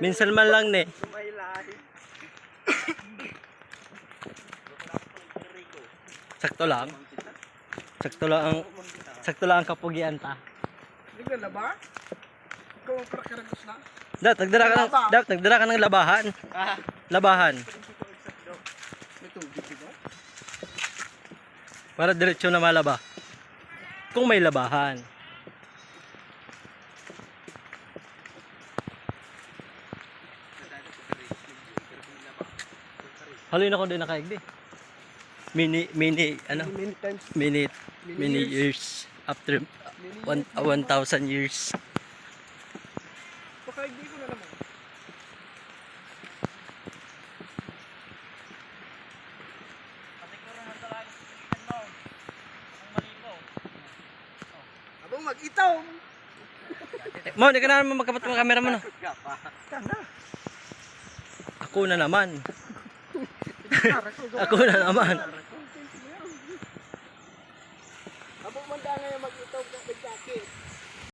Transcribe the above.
Minsan man lang ne. Sakto lang. Sakto lang ang sakto lang ang kapugian ta. Hindi na ba? Ikaw ang prakaragos na? Dap, nagdara ka ng, dap, nagdara ka ng labahan. Labahan. Dito ba? Para diretsyo na malaba. Kung may labahan. Haloy na ko din nakaigdi. Mini, mini, ano, Many times. mini, mini years after one, uh, 1,000 years. Baka hindi ko na naman. Abang mag-itaw. Mo, hindi ka na naman magkapat ng camera mo. Kana. Ako na naman. Ako na naman. Abang manda ngayon mag-itaw.